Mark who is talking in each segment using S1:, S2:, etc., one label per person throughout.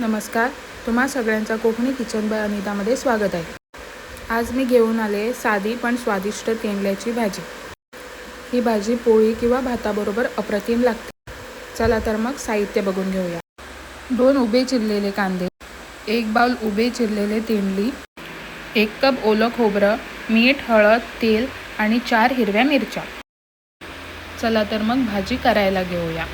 S1: नमस्कार तुम्हा सगळ्यांचा कोकणी किचन बाय अनितामध्ये स्वागत आहे. आज मी घेऊन आले साधी पण स्वादिष्ट तेंडल्याची भाजी. ही भाजी पोळी किंवा भाताबरोबर अप्रतिम लागते. चला तर मग साहित्य बघून घेऊया. दोन उभे चिरलेले कांदे एक बाउल उभे चिरलेले तेंडली एक कप ओलं खोबरं मीठ हळद तेल आणि चार हिरव्या मिरच्या. चला तर मग भाजी करायला घेऊया.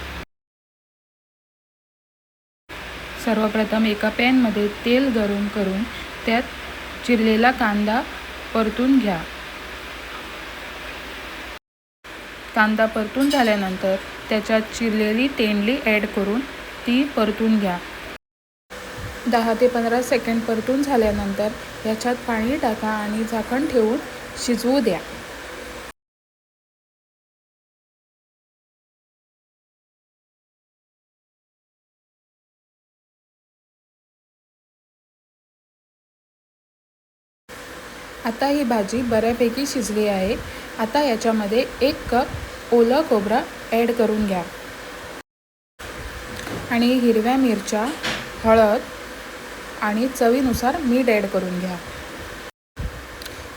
S1: सर्वप्रथम एका पॅनमध्ये तेल गरम करून त्यात चिरलेला कांदा परतून घ्या. कांदा परतून झाल्यानंतर त्याच्यात चिरलेली तेंडली ॲड करून ती परतून घ्या. दहा ते पंधरा सेकंड परतून झाल्यानंतर याच्यात पाणी टाका आणि झाकण ठेवून शिजवू द्या. आता ही भाजी बऱ्यापैकी शिजली आहे. आता याच्यामध्ये एक कप ओलं कोबरा ॲड करून घ्या. आणि हिरव्या मिरच्या हळद आणि चवीनुसार मीठ ॲड करून घ्या.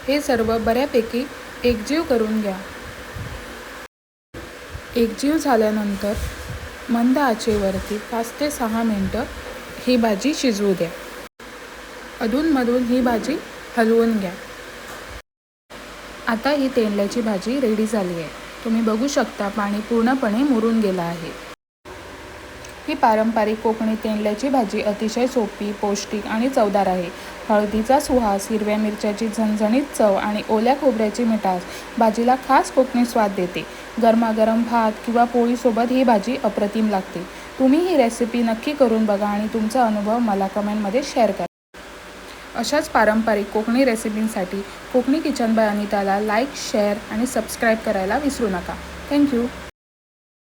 S1: हे सर्व बऱ्यापैकी एकजीव करून घ्या. एकजीव झाल्यानंतर मंद आचेवरती पाच ते सहा मिनटं ही भाजी शिजवू द्या. अधूनमधून ही भाजी हलवून घ्या. आता ही तेंडल्याची भाजी रेडी झाली आहे. तुम्ही बघू शकता पाणी पूर्णपणे मुरून गेलं आहे. ही पारंपरिक कोकणी तेंडल्याची भाजी अतिशय सोपी पौष्टिक आणि चवदार आहे. हळदीचा सुहास हिरव्या मिरच्याची झणझणीत चव आणि ओल्या खोबऱ्याची मिठास भाजीला खास कोकणी स्वाद देते. गरमागरम भात किंवा पोळीसोबत ही भाजी अप्रतिम लागते. तुम्ही ही रेसिपी नक्की करून बघा आणि तुमचा अनुभव मला कमेंटमध्ये शेअर करा. अशाच पारंपरिक कोकणी रेसिपींसाठी कोकणी किचन बाय अनिताला लाईक शेअर आणि सबस्क्राईब करायला विसरू नका. थँक्यू